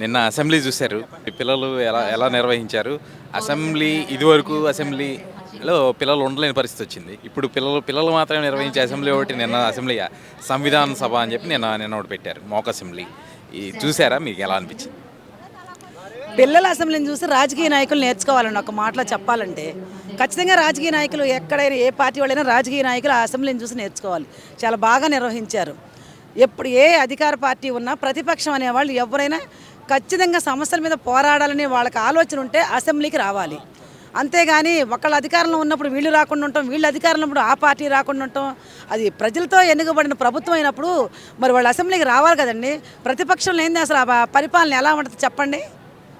నిన్న అసెంబ్లీ చూశారు. పిల్లలు ఎలా ఎలా నిర్వహించారు? అసెంబ్లీ ఇదివరకు అసెంబ్లీలో పిల్లలు ఉండలేని పరిస్థితి వచ్చింది. ఇప్పుడు పిల్లలు పిల్లలు మాత్రమే నిర్వహించే అసెంబ్లీ ఒకటి నిన్న అసెంబ్లీ సంవిధాన సభ అని చెప్పి నిన్న నిన్న ఒకటి పెట్టారు. మోక అసెంబ్లీ. ఈ చూసారా మీకు ఎలా అనిపించింది? పిల్లల అసెంబ్లీని చూసి రాజకీయ నాయకులు నేర్చుకోవాలండి ఒక మాటలో చెప్పాలంటే ఖచ్చితంగా రాజకీయ నాయకులు ఎక్కడైనా ఏ పార్టీ వాళ్ళైనా రాజకీయ నాయకులు ఆ అసెంబ్లీని చూసి నేర్చుకోవాలి. చాలా బాగా నిర్వహించారు. ఎప్పుడు ఏ అధికార పార్టీ ఉన్నా ప్రతిపక్షం అనేవాళ్ళు ఎవరైనా ఖచ్చితంగా సమస్యల మీద పోరాడాలని వాళ్ళకి ఆలోచన ఉంటే అసెంబ్లీకి రావాలి. అంతేగాని ఒకళ్ళ అధికారంలో ఉన్నప్పుడు వీళ్ళు రాకుండా ఉంటాం వీళ్ళు అధికారంలో ఉన్నప్పుడు ఆ పార్టీ రాకుండా ఉంటాం. అది ప్రజలతో ఎన్నుకబడిన ప్రభుత్వం అయినప్పుడు మరి వాళ్ళు అసెంబ్లీకి రావాలి కదండి. ప్రతిపక్షం ఏంది అసలు ఆ పరిపాలన ఎలా ఉంటుంది చెప్పండి?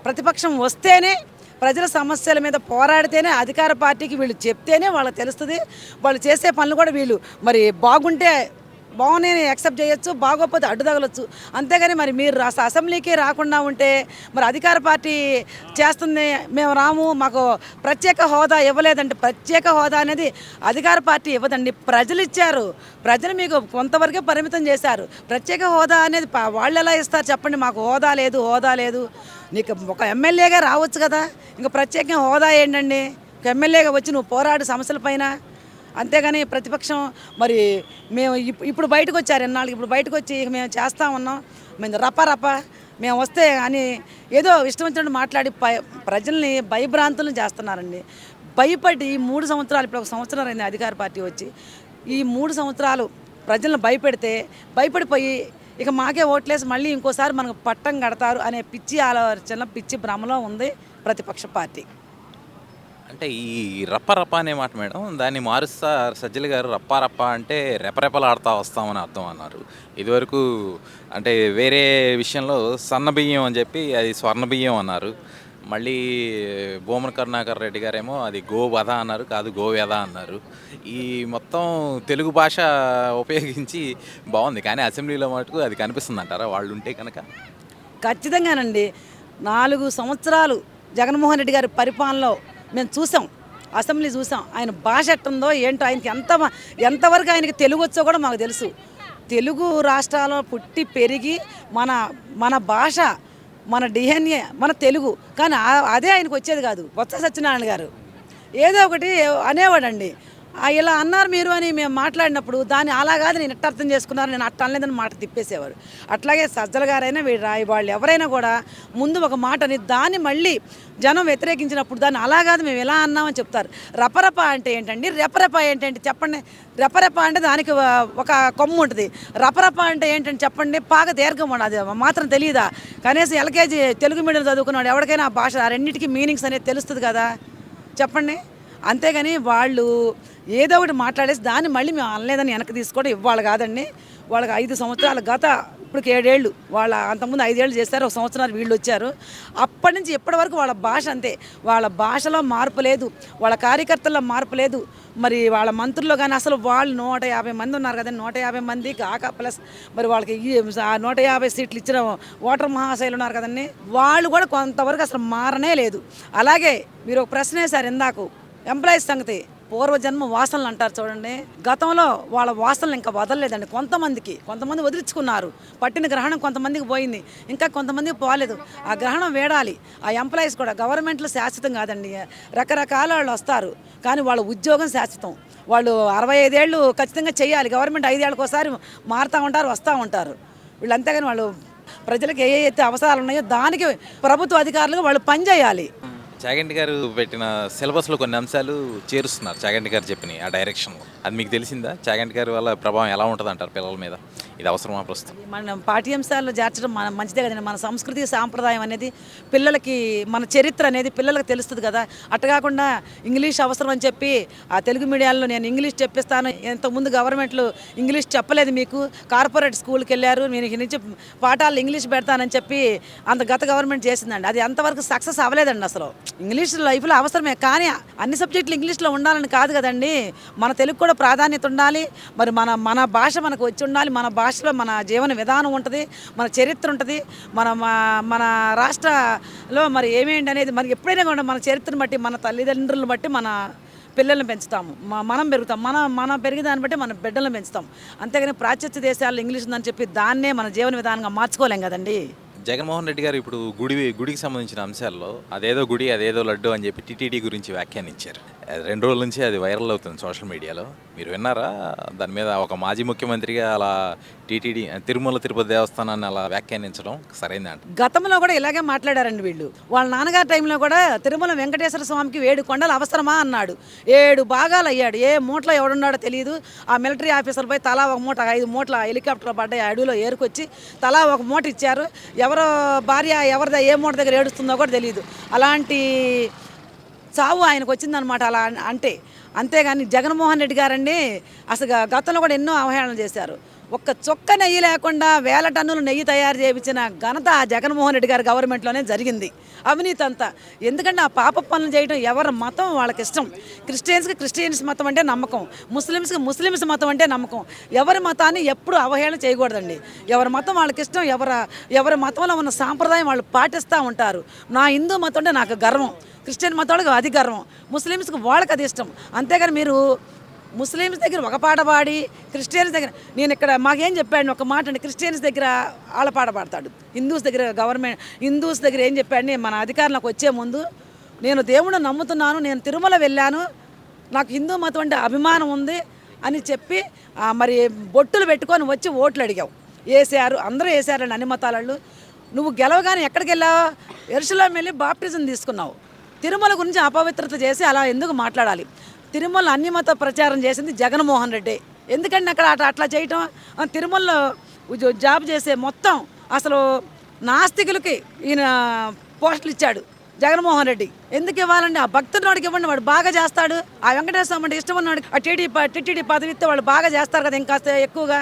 ప్రతిపక్షం వస్తేనే ప్రజల సమస్యల మీద పోరాడితేనే అధికార పార్టీకి వీళ్ళు చెప్తేనే వాళ్ళకి తెలుస్తుంది. వాళ్ళు చేసే పనులు కూడా వీళ్ళు మరి బాగుంటే బాగునే యాక్సెప్ట్ చేయొచ్చు బాగోకపోతే అడ్డు తగలొచ్చు. అంతేగాని మరి మీరు అసెంబ్లీకి రాకుండా ఉంటే మరి అధికార పార్టీ చేస్తుంది మేము రాము మాకు ప్రత్యేక హోదా ఇవ్వలేదంటే ప్రత్యేక హోదా అనేది అధికార పార్టీ ఇవ్వదండి. ప్రజలు ఇచ్చారు. ప్రజలు మీకు కొంతవరకే పరిమితం చేశారు. ప్రత్యేక హోదా అనేది వాళ్ళు ఎలా ఇస్తారు చెప్పండి. మాకు హోదా లేదు హోదా లేదు. నీకు ఒక ఎమ్మెల్యేగా రావచ్చు కదా. ఇంకా ప్రత్యేకంగా హోదా ఏంటండి? ఒక ఎమ్మెల్యేగా వచ్చి నువ్వు పోరాడు సమస్యలపైన అంతేగాని ప్రతిపక్షం మరి మేము ఇప్- ఇప్పుడు బయటకు వచ్చారు ఎన్నాళ్ళకి ఇప్పుడు బయటకు వచ్చి ఇక మేము చేస్తా ఉన్నాం. మేము రప రప మేము వస్తే అని ఏదో ఇష్టం వచ్చినట్టు మాట్లాడి ప్రజల్ని భయభ్రాంతులను చేస్తున్నారండి. భయపడి ఈ మూడు సంవత్సరాలు ఇప్పుడు ఒక సంవత్సరం అయింది అధికార పార్టీ వచ్చి ఈ మూడు సంవత్సరాలు ప్రజలను భయపెడితే భయపడిపోయి ఇక మాకే ఓట్లేసి మళ్ళీ ఇంకోసారి మనకు పట్టం కడతారు అనే పిచ్చి ఆలోచన పిచ్చి భ్రమలో ఉంది ప్రతిపక్ష పార్టీ. అంటే ఈ రప్ప రప్ప అనే మాట మేడం దాన్ని మారుస్తా సజ్జల గారు రప్ప రప్ప అంటే రెపరెపలాడుతా వస్తామని అర్థం అన్నారు. ఇదివరకు అంటే వేరే విషయంలో సన్న బియ్యం అని చెప్పి అది స్వర్ణ బియ్యం అన్నారు. మళ్ళీ భూమన కరుణాకర్ రెడ్డి గారేమో అది గోవధ అన్నారు కాదు గోవ్యధ అన్నారు. ఈ మొత్తం తెలుగు భాష ఉపయోగించి బాగుంది. కానీ అసెంబ్లీలో మటుకు అది కనిపిస్తుంది అంటారా వాళ్ళు ఉంటే కనుక? ఖచ్చితంగానండి. నాలుగు సంవత్సరాలు జగన్మోహన్ రెడ్డి గారి పరిపాలనలో మేము చూసాం. అసెంబ్లీ చూసాం. ఆయన భాష ఎట్టుందో ఏంటో ఆయనకి ఎంత ఎంతవరకు ఆయనకి తెలుగు వచ్చో కూడా మాకు తెలుసు. తెలుగు రాష్ట్రాల్లో పుట్టి పెరిగి మన మన భాష మన డిఎన్ఏ మన తెలుగు. కానీ అదే ఆయనకు వచ్చేది కాదు. బొత్స సత్యనారాయణ గారు. ఏదో ఒకటి అనేవాడండి. ఇలా అన్నారు మీరు అని మేము మాట్లాడినప్పుడు దాన్ని అలా కాదు నేను ఎట్ట అర్థం చేసుకున్నారు నేను అట్ట అనలేదని మాట తిప్పేసేవారు. అట్లాగే సజ్జల గారైనా వీడు రాయి వాళ్ళు ఎవరైనా కూడా ముందు ఒక మాట అని దాన్ని మళ్ళీ జనం వ్యతిరేకించినప్పుడు దాన్ని అలా కాదు మేము ఎలా అన్నామని చెప్తారు. రపరప అంటే ఏంటండి? రెపరెప ఏంటంటే చెప్పండి. రెపరెప అంటే దానికి ఒక- కొమ్ము ఉంటుంది. రపరప అంటే ఏంటంటే చెప్పండి. పాక దీర్ఘం ఉండదు అది మాత్రం తెలియదా? కనీసం ఎల్కేజీ తెలుగు మీడియం చదువుకున్నాడు ఎవరికైనా ఆ భాష ఆ రెండింటికి మీనింగ్స్ అనేది తెలుస్తుంది కదా? చెప్పండి. అంతేగాని వాళ్ళు ఏదో ఒకటి మాట్లాడేసి దాన్ని మళ్ళీ మేము అనలేదని వెనక్కి తీసుకోవడం ఇవ్వాలి కాదండి. వాళ్ళకి ఐదు సంవత్సరాలు గత ఇప్పుడు ఏడేళ్ళు వాళ్ళ అంతకుముందు ఐదేళ్ళు చేశారు ఒక సంవత్సరాలు వీళ్ళు వచ్చారు. అప్పటి నుంచి ఇప్పటి వరకు వాళ్ళ భాష అంతే. వాళ్ళ భాషలో మార్పు లేదు వాళ్ళ కార్యకర్తల్లో మార్పు లేదు. మరి వాళ్ళ మంత్రుల్లో కానీ అసలు వాళ్ళు నూట యాభై మంది ఉన్నారు కదండి నూట యాభై మంది కాక ప్లస్ మరి వాళ్ళకి నూట యాభై సీట్లు ఇచ్చిన ఓటర్ మహాశైలు ఉన్నారు కదండి వాళ్ళు కూడా కొంతవరకు అసలు మారనే లేదు. అలాగే మీరు ఒక ప్రశ్న వేశారు ఇందాకు ఎంప్లాయీస్ సంగతి. పూర్వజన్మ వాసనలు అంటారు చూడండి. గతంలో వాళ్ళ వాసనలు ఇంకా వదలలేదండి. కొంతమందికి కొంతమంది వదిలించుకున్నారు. పట్టిన గ్రహణం కొంతమందికి పోయింది. ఇంకా కొంతమందికి పోలేదు. ఆ గ్రహణం వేడాలి. ఆ ఎంప్లాయీస్ కూడా గవర్నమెంట్లో శాశ్వతం కాదండి. రకరకాల వాళ్ళు వస్తారు. కానీ వాళ్ళ ఉద్యోగం శాశ్వతం. వాళ్ళు అరవై ఐదేళ్ళు ఖచ్చితంగా చేయాలి. గవర్నమెంట్ ఐదేళ్ళకి ఒకసారి మారుతూ ఉంటారు వస్తూ ఉంటారు. వీళ్ళు అంతేగాని వాళ్ళు ప్రజలకు ఏ అయితే అవసరాలు ఉన్నాయో దానికి ప్రభుత్వ అధికారులుగా వాళ్ళు పనిచేయాలి. చాగంటి గారు పెట్టిన సిలబస్లో కొన్ని అంశాలు చేరుస్తున్నారు. చాగంటి గారు చెప్పిన ఆ డైరెక్షన్లో అది మీకు తెలిసిందా? చాగంటి గారి వల్ల ప్రభావం ఎలా ఉంటుంది అంటారు పిల్లల మీద? ఇది అవసరమా ప్రస్తుతం? మన పాఠ్యాంశాల్లో చేర్చడం మన మంచిదే కదండి. మన సంస్కృతి సాంప్రదాయం అనేది పిల్లలకి మన చరిత్ర అనేది పిల్లలకు తెలుస్తుంది కదా. అట్ట కాకుండా ఇంగ్లీష్ అవసరం అని చెప్పి ఆ తెలుగు మీడియాల్లో నేను ఇంగ్లీష్ చెప్పిస్తాను. ఇంతకుముందు గవర్నమెంట్లు ఇంగ్లీష్ చెప్పలేదు మీకు. కార్పొరేట్ స్కూల్కి వెళ్ళారు. నేను నుంచి పాఠాలు ఇంగ్లీష్ పెడతానని చెప్పి అంత గత గవర్నమెంట్ చేసిందండి. అది అంతవరకు సక్సెస్ అవ్వలేదండి అసలు. ఇంగ్లీష్ లైఫ్లో అవసరమే. కానీ అన్ని సబ్జెక్టులు ఇంగ్లీష్లో ఉండాలని కాదు కదండి. మన తెలుగు కూడా ప్రాధాన్యత ఉండాలి. మరి మన మన భాష మనకు వచ్చి ఉండాలి. మన భాషలో మన జీవన విధానం ఉంటుంది. మన చరిత్ర ఉంటుంది. మన మా- మన రాష్ట్రలో మరి ఏమేంటి అనేది మనకి ఎప్పుడైనా కూడా మన చరిత్రను బట్టి మన తల్లిదండ్రులను బట్టి మన పిల్లల్ని పెంచుతాము. మనం పెరుగుతాం. మన మనం పెరిగే దాన్ని బట్టి మన బిడ్డలను పెంచుతాం. అంతేగాని ప్రాచ్యత్య దేశాల్లో ఇంగ్లీష్ ఉందని చెప్పి దాన్నే మన జీవన విధానంగా మార్చుకోలేం కదండి. జగన్మోహన్ రెడ్డి గారు ఇప్పుడు గుడి గుడికి సంబంధించిన అంశాల్లో అదేదో గుడి అదేదో లడ్డు అని చెప్పి టీటీడీ గురించి వ్యాఖ్యానించారు. రెండు రోజుల నుంచి అది వైరల్ అవుతుంది సోషల్ మీడియాలో. మీరు విన్నారా? దాని మీద ఒక మాజీ ముఖ్యమంత్రిగా అలా టీటీడీ తిరుమల తిరుపతి దేవస్థానాన్ని అలా వ్యాఖ్యానించడం సరైందంట గతంలో కూడా ఇలాగే మాట్లాడారండి వీళ్ళు. వాళ్ళ నాన్నగారి టైంలో కూడా తిరుమల వెంకటేశ్వర స్వామికి ఏడు కొండలు అవసరమా అన్నాడు. ఏడు భాగాలు అయ్యాడు. ఏ మూటలో ఎవడున్నాడో తెలియదు. ఆ మిలిటరీ ఆఫీసర్ పోయి తలా ఒక మూట ఐదు మూటల హెలికాప్టర్ పడ్డాయి. అడవిలో ఏరుకొచ్చి తలా ఒక మూట ఇచ్చారు. ఎవరో భార్య ఎవరిదా ఏ మూట దగ్గర ఏడుస్తుందో కూడా తెలియదు. అలాంటి చావు ఆయనకు వచ్చిందనమాట అలా అంటే. అంతేగాని జగన్మోహన్ రెడ్డి గారండి అసలు గతంలో కూడా ఎన్నో అవహేళనలు చేశారు. ఒక్క చొక్క నెయ్యి లేకుండా వేల టన్నులు నెయ్యి తయారు చేయించిన ఘనత ఆ జగన్మోహన్ రెడ్డి గారి గవర్నమెంట్లోనే జరిగింది. అవినీతి అంతా. ఎందుకంటే ఆ పాప పనులు చేయడం ఎవరి మతం వాళ్ళకి ఇష్టం క్రిస్టియన్స్కి క్రిస్టియన్స్ మతం అంటే నమ్మకం. ముస్లిమ్స్కి ముస్లిమ్స్ మతం అంటే నమ్మకం. ఎవరి మతాన్ని ఎప్పుడు అవహేళన చేయకూడదండి. ఎవరి మతం వాళ్ళకి ఇష్టం ఎవరి ఎవరి మతంలో ఉన్న సాంప్రదాయం వాళ్ళు పాటిస్తూ ఉంటారు. నా హిందూ మతం అంటే నాకు గర్వం. క్రిస్టియన్ మతాలకు అది గర్వం ముస్లిమ్స్కి వాళ్ళకి అది ఇష్టం. అంతేగాని మీరు ముస్లిమ్స్ దగ్గర ఒక పాట పాడి క్రిస్టియన్స్ దగ్గర నేను ఇక్కడ మాకేం చెప్పాడు ఒక మాట అండి క్రిస్టియన్స్ దగ్గర వాళ్ళ పాట పాడతాడు. హిందూస్ దగ్గర గవర్నమెంట్ హిందూస్ దగ్గర ఏం చెప్పాడు మన అధికారులకు వచ్చే ముందు నేను దేవుడిని నమ్ముతున్నాను నేను తిరుమల వెళ్ళాను నాకు హిందూ మతం అంటే అభిమానం ఉంది అని చెప్పి మరి బొట్టులు పెట్టుకొని వచ్చి ఓట్లు అడిగావు. వేసారు అందరూ వేసారండి అన్ని మతాలలో నువ్వు గెలవగానే ఎక్కడికి వెళ్ళావు? ఎరుసలాం వెళ్ళి బాప్టిజం తీసుకున్నావు. తిరుమల గురించి అపవిత్రత చేసి అలా ఎందుకు మాట్లాడాలి? తిరుమల అన్ని మత ప్రచారం చేసింది జగన్మోహన్ రెడ్డి. ఎందుకంటే అక్కడ అట్లా అట్లా చేయటం? తిరుమలలో జాబ్ చేసే మొత్తం అసలు నాస్తికులకి ఈయన పోస్టులు ఇచ్చాడు జగన్మోహన్ రెడ్డి. ఎందుకు ఇవ్వాలండి? ఆ భక్తుడు వాడికి ఇవ్వండి వాడు బాగా చేస్తాడు. ఆ వెంకటేశ్వర స్వామి అంటే ఇష్టం ఉన్నాడు ఆ టీడీ టీటీడీ పదవి ఇస్తే వాళ్ళు బాగా చేస్తారు కదా ఇంకా ఎక్కువగా.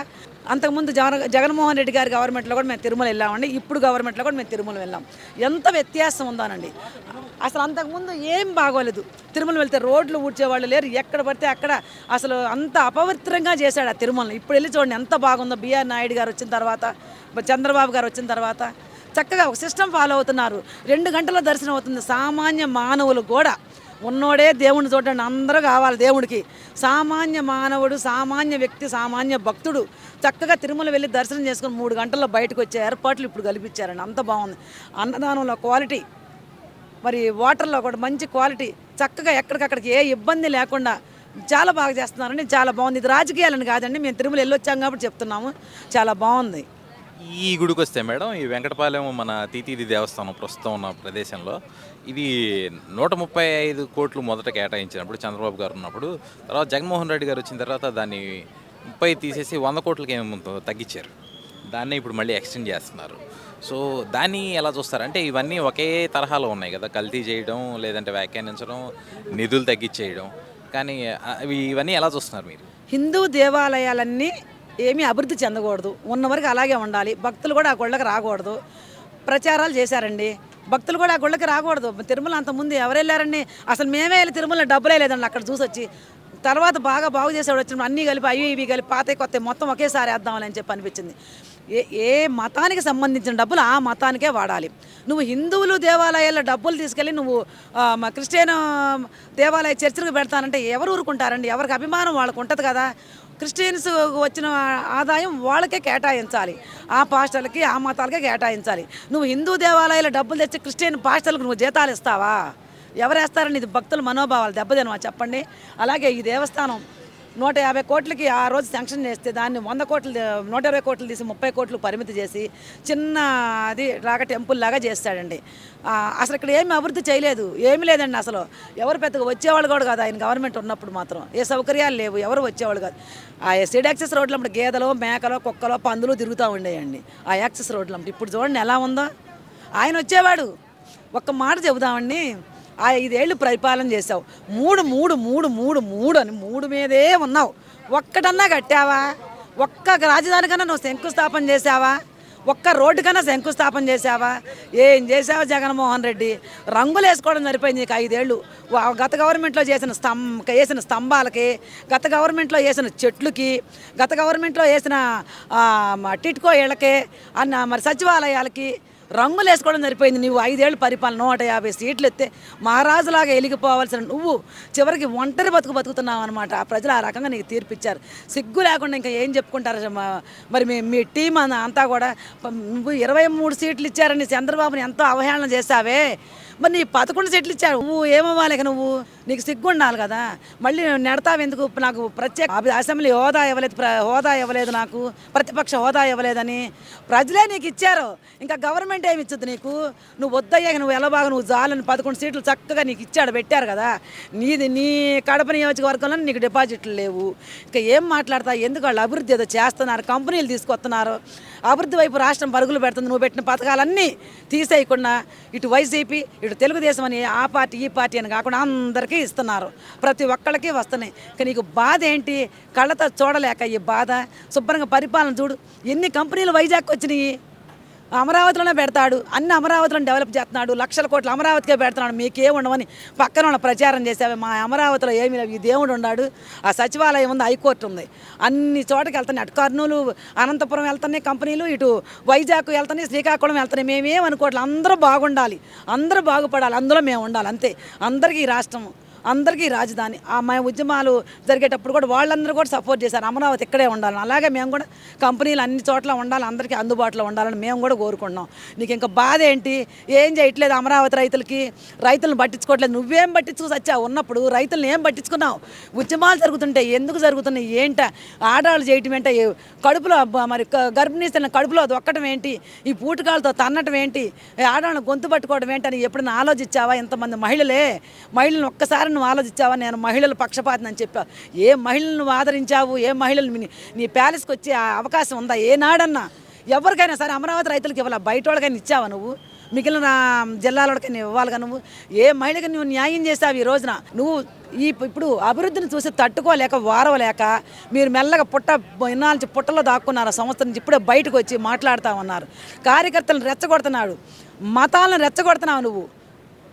అంతకుముందు జగన్ జగన్మోహన్ రెడ్డి గారి గవర్నమెంట్లో కూడా మేము తిరుమల వెళ్ళామండి. ఇప్పుడు గవర్నమెంట్లో కూడా మేము తిరుమల వెళ్ళాం. ఎంత వ్యత్యాసం ఉందానండి. అసలు అంతకుముందు ఏం బాగోలేదు. తిరుమల వెళ్తే రోడ్లు ఊడ్చేవాళ్ళు లేరు. ఎక్కడ పడితే అక్కడ అసలు అంత అపవిత్రంగా చేశాడు ఆ తిరుమలని. ఇప్పుడు వెళ్ళి చూడండి ఎంత బాగుందో. బిఆర్ నాయుడు గారు వచ్చిన తర్వాత చంద్రబాబు గారు వచ్చిన తర్వాత చక్కగా ఒక సిస్టమ్ ఫాలో అవుతున్నారు. రెండు గంటల దర్శనం అవుతుంది. సామాన్య మానవులు కూడా. ఉన్నోడే దేవుడిని చూడండి అందరూ కావాలి దేవుడికి. సామాన్య మానవుడు సామాన్య వ్యక్తి సామాన్య భక్తుడు చక్కగా తిరుమల వెళ్ళి దర్శనం చేసుకుని మూడు గంటల్లో బయటకు వచ్చే ఏర్పాట్లు ఇప్పుడు కల్పించారండి. అంత బాగుంది. అన్నదానంలో క్వాలిటీ మరి వాటర్లో కూడా మంచి క్వాలిటీ చక్కగా ఎక్కడికక్కడికి ఏ ఇబ్బంది లేకుండా చాలా బాగా చేస్తున్నారండి. చాలా బాగుంది. ఇది రాజకీయాలని కాదండి మేము తిరుమల వెళ్ళొచ్చాం కాబట్టి చెప్తున్నాము. చాలా బాగుంది. ఈ గుడికి వస్తే మేడం ఈ వెంకటపాలెం మన తీతీది దేవస్థానం ప్రస్తుతం ఉన్న ప్రదేశంలో ఇది నూట ముప్పై ఐదు కోట్లు మొదట కేటాయించినప్పుడు చంద్రబాబు గారు ఉన్నప్పుడు తర్వాత జగన్మోహన్ రెడ్డి గారు వచ్చిన తర్వాత దాన్ని ముప్పై తీసేసి వంద కోట్లకి ఏమో తగ్గించారు. దాన్ని ఇప్పుడు మళ్ళీ ఎక్స్టెండ్ చేస్తున్నారు. సో దాన్ని ఎలా చూస్తారు? అంటే ఇవన్నీ ఒకే తరహాలో ఉన్నాయి కదా కల్తీ చేయడం లేదంటే వ్యాఖ్యానించడం నిధులు తగ్గించేయడం. కానీ ఇవన్నీ ఎలా చూస్తున్నారు మీరు? హిందూ దేవాలయాలన్నీ ఏమీ అభివృద్ధి చెందకూడదు. ఉన్న వరకు అలాగే ఉండాలి. భక్తులు కూడా ఆ గుళ్ళకి రాకూడదు. ప్రచారాలు చేశారండి. భక్తులు కూడా ఆ గుళ్ళకి రాకూడదు. తిరుమల అంతకుముందు ఎవరు వెళ్ళారండి? అసలు మేమే వెళ్ళి తిరుమల డబ్బులే లేదండి అక్కడ చూసి వచ్చి. తర్వాత బాగా బాగు చేసేవాడు వచ్చిన అన్నీ కలిపి అవి ఇవి కలిపి పాత కొత్త మొత్తం ఒకేసారి వేద్దామని అని చెప్పి అనిపించింది. ఏ ఏ మతానికి సంబంధించిన డబ్బులు ఆ మతానికే వాడాలి. నువ్వు హిందువులు దేవాలయాల్లో డబ్బులు తీసుకెళ్ళి నువ్వు మా క్రిస్టియన్ దేవాలయ చర్చలకు పెడతానంటే ఎవరు ఊరుకుంటారండి? ఎవరికి అభిమానం వాళ్ళకు ఉంటుంది కదా. క్రిస్టియన్స్ వచ్చిన ఆదాయం వాళ్ళకే కేటాయించాలి. ఆ పాస్టర్లకి ఆ మతాలకే కేటాయించాలి. నువ్వు హిందూ దేవాలయాల డబ్బులు తెచ్చి క్రిస్టియన్ పాస్టర్లకు నువ్వు జీతాలు ఇస్తావా? ఎవరేస్తారని ఇది భక్తుల మనోభావాలు దెబ్బతినవా? చెప్పండి. అలాగే ఈ దేవస్థానం నూట యాభై కోట్లకి ఆ రోజు శాంక్షన్ చేస్తే దాన్ని వంద కోట్లు నూట ఇరవై కోట్లు తీసి ముప్పై కోట్లు పరిమితి చేసి చిన్న అది రాక టెంపుల్ లాగా చేస్తాడండి. అసలు ఇక్కడ ఏమి అభివృద్ధి చేయలేదు ఏమీ లేదండి అసలు. ఎవరు పెద్దగా వచ్చేవాళ్ళు కూడా కాదు ఆయన గవర్నమెంట్ ఉన్నప్పుడు మాత్రం. ఏ సౌకర్యాలు లేవు ఎవరు వచ్చేవాళ్ళు కాదు. ఆ ఎస్టీడ్ యాక్సెస్ రోడ్లు అప్పుడు గేదెలు మేకలు కుక్కలు పందులు తిరుగుతూ ఉండేయండి. ఆ యాక్సెస్ రోడ్లు అప్పుడు. ఇప్పుడు చూడండి ఎలా ఉందో. ఆయన వచ్చేవాడు. ఒక్క మాట చెబుదామండి. ఆ ఐదేళ్ళు పరిపాలన చేసావు మూడు మూడు మూడు మూడు మూడు అని మూడు మీదే ఉన్నావు. ఒక్కటన్నా కట్టావా? ఒక్క రాజధానికన్నా నువ్వు శంకుస్థాపన చేసావా ఒక్క రోడ్డు కన్నా శంకుస్థాపన చేసావా ఏం చేసావా జగన్మోహన్ రెడ్డి? రంగులు వేసుకోవడం సరిపోయింది నీకు ఐదేళ్ళు. గత గవర్నమెంట్లో చేసిన స్తం వేసిన స్తంభాలకి గత గవర్నమెంట్లో వేసిన చెట్లుకి గత గవర్నమెంట్లో వేసిన టిట్కో ఇళ్ళకి అన్న మరి సచివాలయాలకి రంగులు వేసుకోవడం సరిపోయింది నువ్వు ఐదేళ్ళు పరిపాలన నూట యాభై సీట్లు ఎత్తే మహారాజులాగా వెలిగిపోవాల్సిన నువ్వు చివరికి ఒంటరి బతుకు బతుకుతున్నావు అనమాట ఆ ప్రజలు ఆ రకంగా నీకు తీర్పిచ్చారు. సిగ్గు లేకుండా ఇంకా ఏం చెప్పుకుంటారు మరి మీ మీ టీం అన్న- అంతా కూడా నువ్వు ఇరవై మూడు సీట్లు ఇచ్చారని చంద్రబాబుని ఎంతో అవహేళన చేశావే. మరి నీ పదకొండు సీట్లు ఇచ్చావు నువ్వు ఏమవ్వాలి నువ్వు? నీకు సిగ్గు ఉండాలి కదా. మళ్ళీ నెడతావు ఎందుకు నాకు ప్రత్యేక అసెంబ్లీ హోదా ఇవ్వలేదు ప్ర- హోదా ఇవ్వలేదు నాకు. ప్రతిపక్ష హోదా ఇవ్వలేదని. ప్రజలే నీకు ఇచ్చారు. ఇంకా గవర్నమెంట్ ఏమి ఇచ్చదు నీకు? నువ్వు వద్దయ్యాక నువ్వు ఎలా బాగా నువ్వు జాలని పదకొండు సీట్లు చక్కగా నీకు ఇచ్చాడు పెట్టారు కదా? నీది నీ కడప నియోజకవర్గంలో నీకు డిపాజిట్లు లేవు. ఇంకా ఏం మాట్లాడతా? ఎందుకు వాళ్ళు అభివృద్ధి ఏదో చేస్తున్నారు? కంపెనీలు తీసుకొస్తున్నారు. అభివృద్ధి వైపు రాష్ట్రం పరుగులు పెడుతుంది. నువ్వు పెట్టిన పథకాలన్నీ తీసేయకుండా ఇటు వైసీపీ ఇటు తెలుగుదేశం అని ఆ పార్టీ ఈ పార్టీ అని కాకుండా అందరికీ ఇస్తున్నారు. ప్రతి ఒక్కళ్ళకి వస్తున్నాయి. ఇంకా నీకు బాధ ఏంటి? కళ్ళతో చూడలేక ఈ బాధ. శుభ్రంగా పరిపాలన చూడు. ఎన్ని కంపెనీలు వైజాగ్ వచ్చినాయి? అమరావతిలోనే పెడతాడు. అన్ని అమరావతిలో డెవలప్ చేస్తున్నాడు. లక్షల కోట్లు అమరావతికే పెడుతున్నాడు. మీకేముండవని పక్కన ఉన్న ప్రచారం చేసేవి మా అమరావతిలో ఏమీ లేవు. ఈ దేవుడు ఉన్నాడు. ఆ సచివాలయం ఉంది హైకోర్టు ఉంది. అన్ని చోటకి వెళ్తున్నాయి. అటు కర్నూలు అనంతపురం వెళ్తున్నాయి కంపెనీలు ఇటు వైజాగ్ వెళ్తున్నాయి శ్రీకాకుళం వెళ్తున్నాయి. మేమేమనుకోవట్లేదు అందరూ బాగుండాలి. అందరూ బాగుపడాలి. అందులో మేము ఉండాలి. అంతే. అందరికీ ఈ రాష్ట్రం అందరికీ రాజధాని. ఆ మా ఉద్యమాలు జరిగేటప్పుడు కూడా వాళ్ళందరూ కూడా సపోర్ట్ చేశారు. అమరావతి ఇక్కడే ఉండాలని. అలాగే మేము కూడా కంపెనీలు అన్ని చోట్ల ఉండాలి అందరికీ అందుబాటులో ఉండాలని మేము కూడా కోరుకున్నాం నీకు ఇంకా బాధ ఏంటి? ఏం చేయట్లేదు అమరావతి రైతులకి. రైతులను పట్టించుకోవట్లేదు. నువ్వేం పట్టించుకు సచ్చా ఉన్నప్పుడు రైతులను ఏం పట్టించుకున్నావు? ఉద్యమాలు జరుగుతుంటాయి ఎందుకు జరుగుతున్నాయి? ఏంట? ఆడాలు చేయటం ఏంట? కడుపులో మరి క- గర్భిణీ స్త్రీలను కడుపులో దొక్కడం ఏంటి? ఈ పూటకాలతో తన్నటం ఏంటి? ఆడాలను గొంతు పట్టుకోవడం ఏంటి అని ఎప్పుడైనా ఆలోచించావా? ఇంతమంది మహిళలే మహిళలను ఒక్కసారి నువ్వు ఆలోచించావా? నేను మహిళల పక్షపాతం అని చెప్పావు ఏ మహిళలను ఆదరించావు? ఏ మహిళలు నీ- ప్యాలెస్కి వచ్చే అవకాశం ఉందా? ఏనాడన్నా ఎవరికైనా సరే అమరావతి రైతులకు ఇవ్వాలి? బయట వాళ్ళకైనా ఇచ్చావా నువ్వు? మిగిలిన జిల్లాలకైనా ఇవ్వాలిగా నువ్వు? ఏ మహిళకి నువ్వు న్యాయం చేసావు ఈ రోజున? నువ్వు ఈ ఇప్పుడు అభివృద్ధిని చూసి తట్టుకోలేక వారవలేక మీరు మెల్లగా పుట్ట ఇన్నాళ్ళ పుట్టలో దాక్కున్నారు సంవత్సరం నుంచి ఇప్పుడే బయటకు వచ్చి మాట్లాడుతూ ఉన్నారు. కార్యకర్తలను రెచ్చగొడుతున్నాడు. మతాలను రెచ్చగొడుతున్నావు నువ్వు.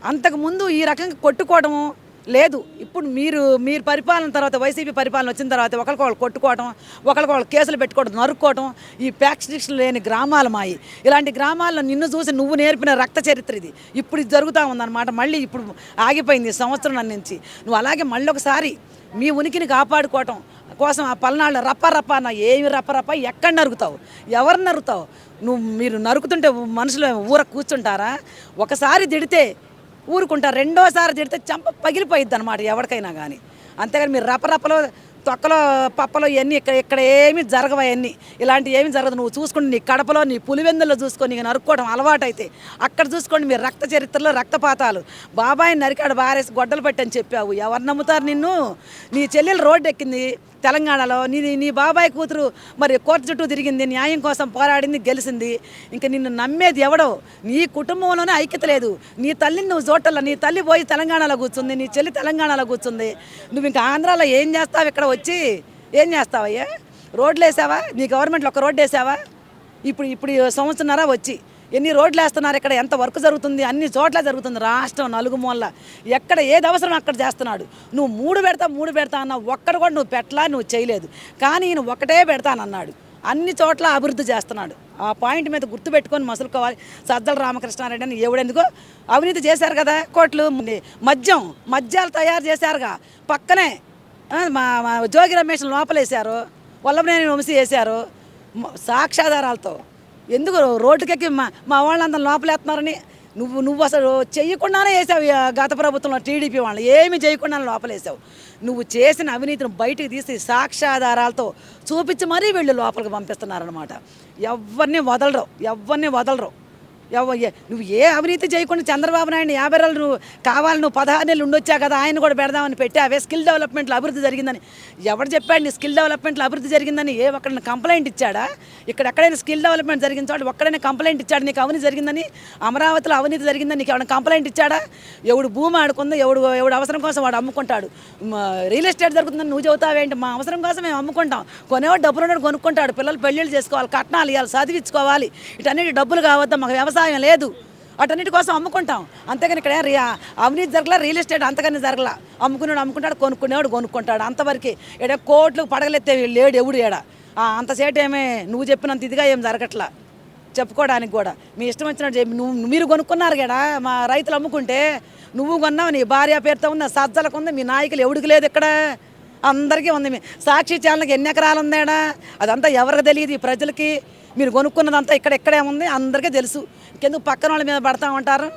అంతకుముందు ఈ రకంగా కొట్టుకోవడము లేదు ఇప్పుడు మీరు మీరు పరిపాలన తర్వాత వైసీపీ పరిపాలన వచ్చిన తర్వాత ఒకరికొకరు కొట్టుకోవడం ఒకరికొకరు కేసులు పెట్టుకోవడం నరుక్కోవడం ఈ ప్యాక్సిక్షన్ లేని గ్రామాలు మాయి. ఇలాంటి గ్రామాల్లో నిన్ను చూసి నువ్వు నేర్పిన రక్త చరిత్ర ఇది. ఇప్పుడు ఇది జరుగుతూ ఉందన్నమాట. మళ్ళీ ఇప్పుడు ఆగిపోయింది సంవత్సరం నుంచి. నువ్వు అలాగే మళ్ళీ ఒకసారి మీ ఉనికిని కాపాడుకోవటం కోసం ఆ పల్నాళ్ళు రప్ప రప్ప అన్న ఏమి రప్ప రప్ప ఎక్కడ నరుకుతావు? ఎవరు నరుకుతావు నువ్వు మీరు నరుకుతుంటే మనుషులు ఊర కూర్చుంటారా? ఒకసారి తిడితే ఊరుకుంటారు రెండోసారి తిడితే చంప పగిలిపోయిద్ది అనమాట ఎవరికైనా కానీ అంతేగాని మీరు రపరపలో తొక్కలో పప్పలో ఇవన్నీ ఇక్కడ ఇక్కడ ఏమి జరగవు అవన్నీ. ఇలాంటి ఏమి జరగదు. నువ్వు చూసుకుని నీ కడపలో నీ పులివెందుల్లో చూసుకొని నీకు నరుక్కోవడం అలవాటైతే అక్కడ చూసుకోండి మీరు రక్త చరిత్రలో రక్తపాతాలు. బాబాయ్ నరికాడు బారేసి గొడ్డలు పెట్టని చెప్పావు. ఎవరు నమ్ముతారు నిన్ను? నీ చెల్లెలు రోడ్డు ఎక్కింది తెలంగాణలో నీ నీ బాబాయ్ కూతురు మరి కోర్టు చుట్టూ తిరిగింది న్యాయం కోసం పోరాడింది గెలిచింది ఇంకా నిన్ను నమ్మేది ఎవడో? నీ కుటుంబంలోనే ఐక్యత లేదు. నీ తల్లిని నువ్వు చూడాల నీ తల్లి పోయి తెలంగాణలో కూర్చుంది నీ చెల్లి తెలంగాణలో కూర్చుంది. నువ్వు ఇంకా ఆంధ్రాలో ఏం చేస్తావు ఇక్కడ వచ్చి? ఏం చేస్తావయ్యా? రోడ్లు వేసావా నీ గవర్నమెంట్లో ఒక రోడ్డు వేసావా ఇప్పుడు ఇప్పుడు ఈ సంవత్సరన్నర వచ్చి. ఎన్ని రోడ్లు వేస్తున్నారు ఇక్కడ? ఎంత వర్క్ జరుగుతుంది? అన్ని చోట్ల జరుగుతుంది రాష్ట్రం నలుగు మూల ఎక్కడ ఏది అవసరం అక్కడ చేస్తున్నాడు. నువ్వు మూడు పెడతా మూడు పెడతా అన్న ఒక్కడు కూడా నువ్వు పెట్టలా నువ్వు చేయలేదు. కానీ ఈయన ఒకటే పెడతానన్నాడు. అన్ని చోట్ల అభివృద్ధి చేస్తున్నాడు. ఆ పాయింట్ మీద గుర్తుపెట్టుకొని మసులుకోవాలి. సజ్జల రామకృష్ణారెడ్డి అని ఎవడెందుకో? అవినీతి చేశారు కదా కోట్లు. మద్యం మద్యాలు తయారు చేశారుగా. పక్కనే మా జోగి రమేష్ లోపలేశారు. వల్లభనేని వంశీ వేశారు. సాక్ష్యాధారాలతో. ఎందుకు రోడ్డుకెక్కి మా మా వాళ్ళందరూ లోపలేస్తున్నారని నువ్వు నువ్వు అసలు చేయకుండానే వేసావు గత ప్రభుత్వంలో టీడీపీ వాళ్ళు ఏమి చేయకుండానే లోపలేసావు. నువ్వు చేసిన అవినీతిని బయటికి తీసి సాక్ష్యాధారాలతో చూపించి మరీ వీళ్ళు లోపలికి పంపిస్తున్నారనమాట ఎవరిని వదలరు. ఎవరిని వదలరు. నువ్వు ఏ అవినీతి చేయకుండా చంద్రబాబు నాయుడు యాభై రోజులు నువ్వు కావాలి నువ్వు పదహారు నెలలు ఉండొచ్చా కదా ఆయన కూడా పెడదామని పెట్టి అవే స్కిల్ డెవలప్మెంట్లో అభివృద్ధి జరిగిందని. ఎవడు చెప్పాడు నీ స్కిల్ డెవలప్మెంట్లో అభివృద్ధి జరిగిందని? ఏ ఒక్కడిని కంప్లైంట్ ఇచ్చాడా? ఇక్కడ ఎక్కడైనా స్కిల్ డెవలప్మెంట్ జరిగిన చోట ఒక్కడైనా కంప్లైంట్ ఇచ్చాడు నీకు అవినీతి జరిగిందని? అమరావతిలో అవినీతి జరిగిందని నీకు ఎవరైనా కంప్లైంట్ ఇచ్చాడా? ఎవడు భూమి ఆడుకుందో ఎవడు ఎవడు అవసరం కోసం వాడు అమ్ముకుంటాడు. రియల్ ఎస్టేట్ జరుగుతుందని నువ్వు చెబుతావేంటి మా అవసరం కోసం మేము అమ్ముకుంటాం. కొనేవాడు డబ్బులు ఉన్నాడు కొనుక్కుంటాడు. పిల్లలు పెళ్ళిళ్ళు చేసుకోవాలి కట్నాలు ఇవ్వాలి చదివించుకోవాలి. ఇటన్నిటి డబ్బులు కావద్దా? మాకు వ్యవసాయం లేదు. అటన్నిటి కోసం అమ్ముకుంటాం. అంతేగాని ఇక్కడ రి- అవినీతి జరగలే రియల్ ఎస్టేట్ అంతగానే జరగలే. అమ్ముకునేవాడు అమ్ముకుంటాడు కొనుక్కునేవాడు కొనుక్కుంటాడు. అంతవరకు ఇక్కడ కోట్లు పడగలెత్తే లేడు ఎవడు ఏడ ఆ, ఏమే నువ్వు చెప్పినంత ఇదిగా ఏం జరగట్లా? చెప్పుకోవడానికి కూడా. మీ ఇష్టం వచ్చినట్టు చెప్పి నువ్వు మీరు కొనుక్కున్నారు కదా మా రైతులు అమ్ముకుంటే నువ్వు కొన్నావు నీ భార్య పేరుతో ఉంది సజ్జలకు ఉంది మీ నాయకులు ఎవడికి లేదు ఇక్కడ. అందరికీ ఉంది. మీ సాక్షి ఛానల్కి ఎన్ని ఎకరాలు ఉందేడా అదంతా ఎవరికి తెలియదు ఈ ప్రజలకి. మీరు కొనుక్కున్నదంతా ఇక్కడ ఇక్కడే ఉంది. అందరికీ తెలుసు. ఇంకెందుకు పక్కన వాళ్ళ మీద పడతా ఉంటారు